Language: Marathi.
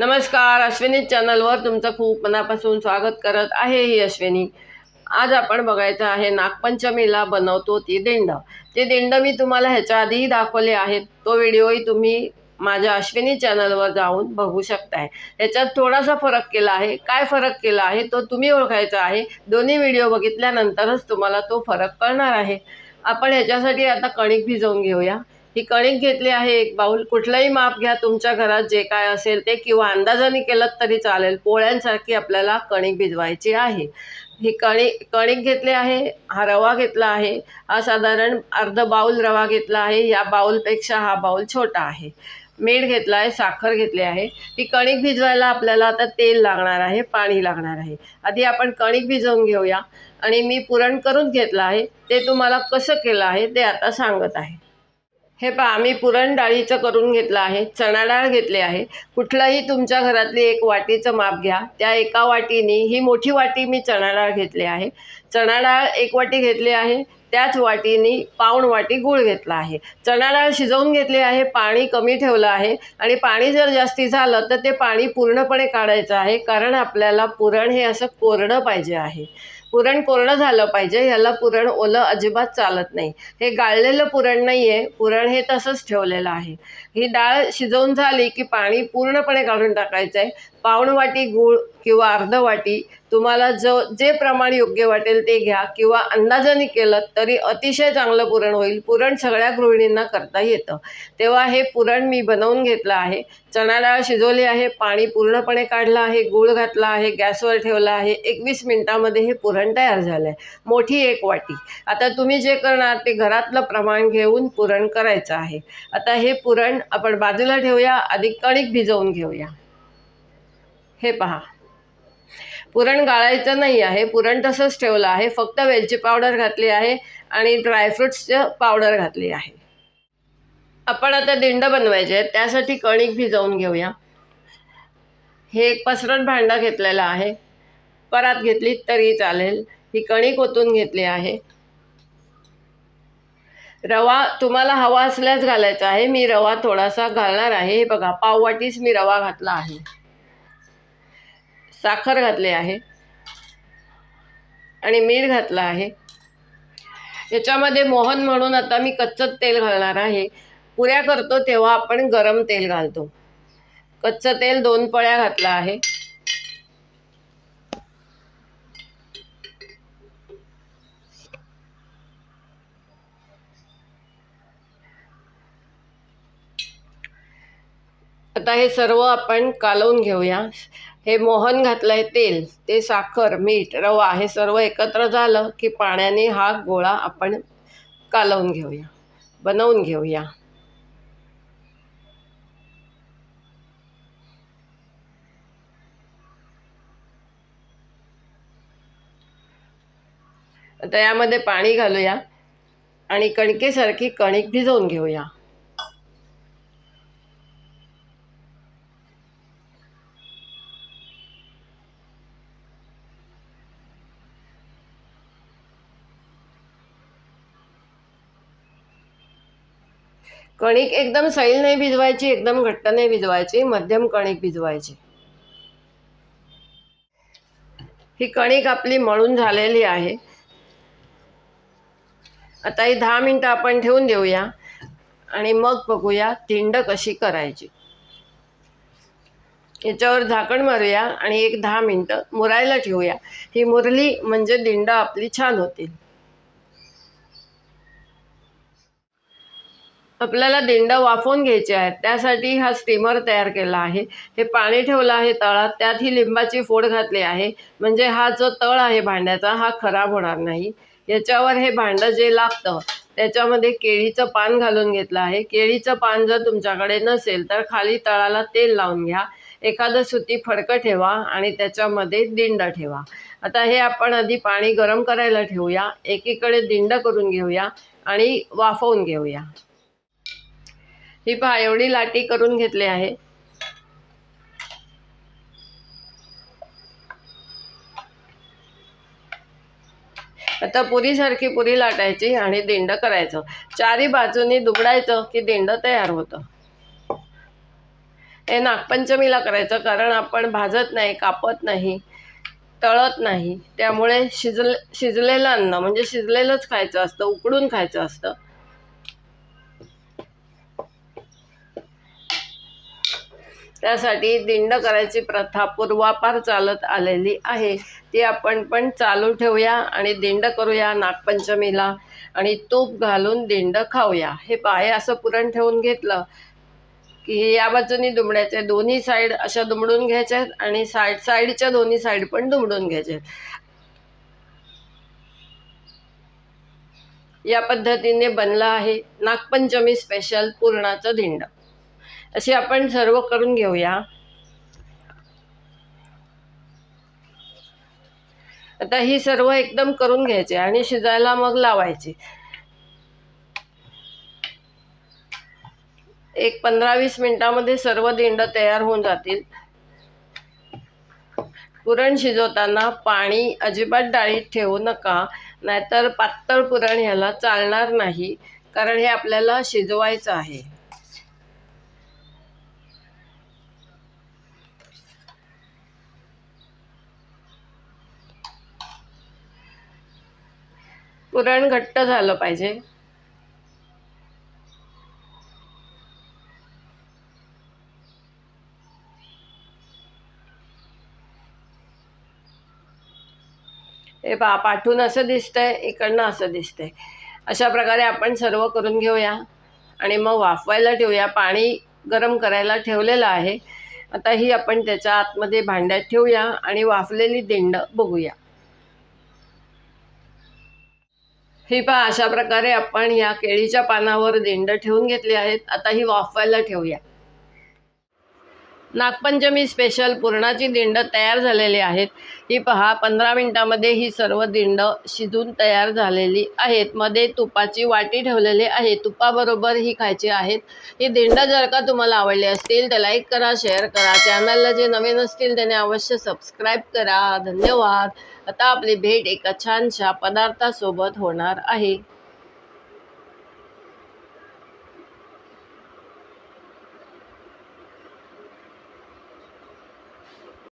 नमस्कार अश्विनी चॅनलवर तुमचं खूप मनापासून स्वागत करत आहे ही अश्विनी. आज आपण बघायचं आहे नागपंचमीला बनवतो ती दिंड. ते दिंड मी तुम्हाला ह्याच्या आधीही दाखवले आहेत तो व्हिडिओही तुम्ही माझ्या अश्विनी चॅनलवर जाऊन बघू शकताय. ह्याच्यात थोडासा फरक केला आहे. काय फरक केला आहे तो तुम्ही ओळखायचा आहे. दोन्ही व्हिडिओ बघितल्यानंतरच तुम्हाला तो फरक कळणार आहे. आपण ह्याच्यासाठी आता कणिक भिजवून घेऊया. ही कणिक घेतली आहे. एक बाऊल कुठलंही माप घ्या तुमच्या घरात जे काय असेल ते किंवा अंदाजाने केलं तरी चालेल. पोळ्यांसारखी आपल्याला कणिक भिजवायची आहे. ही कणिक कणिक घेतली आहे हा रवा घेतला आहे हा साधारण अर्ध बाऊल रवा घेतला आहे या बाऊलपेक्षा हा बाऊल छोटा आहे. मीठ घेतलं आहे साखर घेतली आहे. ही कणिक भिजवायला आपल्याला आता तेल लागणार आहे पाणी लागणार आहे. आधी आपण कणिक भिजवून घेऊया आणि मी पुरण करून घेतलं आहे. ते तुम्हाला कसं केलं आहे ते आता सांगत आहे. हे पहा आम्ही पुरण डाळीचं करून घेतलं आहे चणा डाळ घेतली आहे. कुठलंही तुमच्या घरातली एक वाटीचं माप घ्या. त्या एका वाटीनी ही मोठी वाटी मी चणा डाळ घेतली आहे. चणा डाळ एक वाटी घेतली आहे त्याच वाटीनी पाऊण वाटी गूळ घेतला आहे. चणा डाळ शिजवून घेतली आहे पाणी कमी ठेवलं आहे. आणि पाणी जर जास्ती झालं तर ते पाणी पूर्णपणे काढायचं आहे कारण आपल्याला पुरण हे असं कोरडं पाहिजे आहे. पुरण कोरडं झालं पाहिजे ह्याला पुरण ओलं अजिबात चालत नाही. हे गाळलेलं पुरण नाही आहे पुरण हे तसंच ठेवलेलं आहे. ही डाळ शिजवून झाली की पाणी पूर्णपणे काढून टाकायचं आहे पाऊण वाटी गूळ किंवा अर्ध वाटी तुम्हाला जो जे प्रमाण योग्य वाटेल ते घ्या किंवा अंदाजाने केलं तरी अतिशय चांगलं पुरण होईल. पुरण सगळ्या गृहिणींना करता येतं. तेव्हा हे पुरण मी बनवून घेतलं आहे. चणा डाळ शिजवली आहे पाणी पूर्णपणे काढलं आहे गूळ घातला आहे गॅसवर ठेवला आहे. एकवीस मिनटामध्ये हे पुरण तयार झालं आहे मोठी एक वाटी. आता तुम्ही जे करणार ते घरातलं प्रमाण घेऊन पुरण करायचं आहे. आता हे पुरण आपण बाजूला ठेवूया अधिक कणिक भिजवून घेऊया. हे पहा. पुरण गाळायचं नाही आहे. पुरण तसंच ठेवलं आहे. फक्त वेलची पावडर घातली आहे आणि ड्रायफ्रुट्सचं पावडर घातली आहे. आपण आता दिंड बनवायचे आहेत. त्यासाठी कणिक भिजवून घेऊया. हे एक पसरट भांडा घेतलेलं आहे. परात घेतली तरी चालेल. ही कणिक ओतून घेतली आहे. रवा तुम्हाला हवा असल्यास घालायचा आहे. मी रवा थोडासा घालणार आहे. हे बघा पाववाटीच मी रवा घातला आहे. साखर घातली आहे. आणि मीठ घातलं आहे. याच्यामध्ये मोहन म्हणून आता मी कच्चं तेल घालणार आहे. पुऱ्या करतो तेव्हा आपण गरम तेल घालतो. कच्चं तेल दोन पळ्या घातलं आहे. आता हे सर्व आपण कालवून घेऊया. हे मोहन घातलं आहे तेल ते साखर मीठ रवा हे सर्व एकत्र झालं की पाण्याने हा गोळा आपण कालवून घेऊया बनवून घेऊया. आता यामध्ये पाणी घालूया आणि कणकेसारखी कणिक भिजवून घेऊया. कणिक एकदम सैल नाही भिजवायची एकदम घट्ट नाही भिजवायची मध्यम कणिक भिजवायची. ही कणिक आपली मळून झालेली आहे. आता ही दहा मिनटं आपण ठेवून देऊया आणि मग बघूया तिंड कशी करायची. याच्यावर झाकण मारूया आणि एक दहा मिनटं मुरायला ठेवूया. ही मुरली म्हणजे दिंड आपली छान होतील. आपल्याला दिंड वाफवून घ्यायचे आहेत. त्यासाठी हा स्टीमर तयार केला आहे. हे पाणी ठेवलं आहे तळात. त्यात ही लिंबाची फोड घातली आहे. म्हणजे हा जो तळ आहे भांड्याचा हा खराब होणार नाही. याच्यावर हे भांडं जे लागतं त्याच्यामध्ये केळीचं पान घालून घेतलं आहे. केळीचं पान जर तुमच्याकडे नसेल तर खाली तळाला तेल लावून घ्या. एखादं सुती फडकं ठेवा आणि त्याच्यामध्ये दिंड ठेवा. आता हे आपण आधी पाणी गरम करायला ठेवूया. एकीकडे दिंड करून घेऊया आणि वाफवून घेऊया. ही पहा एवढी लाटी करून घेतली आहे. आता पुरीसारखी पुरी लाटायची आणि दिंड करायचं. चारी बाजूनी दुबडायचं की दिंड तयार होतं. हे नागपंचमीला करायचं कारण आपण भाजत नाही कापत नाही तळत नाही. त्यामुळे शिजले शिजलेलं अन्न म्हणजे शिजलेलंच खायचं असतं उकडून खायचं असतं. त्यासाठी दिंड करायची प्रथा पूर्वापार चालत आलेली आहे. ती आपण पण चालू ठेवूया आणि दिंड करूया नागपंचमीला आणि तूप घालून दिंड खाऊया. हे पाय असं पुरण ठेवून घेतलं की या बाजूनी दुमड्याचे दोन्ही साईड अशा दुमडून घ्यायच्या आणि साईड साईडच्या दोन्ही साईड पण दुमडून घ्यायचे या पद्धतीने बनला आहे नागपंचमी स्पेशल पुरणाचं धिंड असे आपण सर्व करून घेऊया. आता ही सर्व एकदम करून घ्यायचे आणि शिजायला मग लावायची. एक पंधरा वीस मिनिटामध्ये सर्व दिंड तयार होऊन जातील. पुरण शिजवताना पाणी अजिबात डाळीत ठेवू नका नाहीतर पातळ पुरण ह्याला चालणार नाही कारण हे आपल्याला शिजवायचं आहे. पुरण घट्ट झालं पाहिजे. हे पा पाठून असं दिसतंय इकडनं असं दिसतंय. अशा प्रकारे आपण सर्व करून घेऊया. आणि मग वाफवायला ठेवूया. पाणी गरम करायला ठेवलेलं आहे. आता ही आपण त्याच्या आतमध्ये भांड्यात ठेवूया आणि वाफलेली दिंड बघूया. ही पहा अशा प्रकारे आपण या केळीच्या पानावर दिंड ठेवून घेतली आहेत. आता ही वाफवायला ठेवूया. नागपंचमी स्पेशल पुरणाची दिंड तयार झालेली आहेत. ही पहा पंधरा मिनटामध्ये ही सर्व दिंड शिजून तयार झालेली आहेत. मध्ये तुपाची वाटी ठेवलेली आहे. तुपाबरोबर ही खायची आहेत. ही दिंड जर का तुम्हाला आवडली असतील तर लाईक करा शेअर करा. चॅनलला जे नवीन असतील त्याने अवश्य सबस्क्राईब करा. धन्यवाद. आता आपली भेट एका छानशा पदार्थासोबत होणार आहे.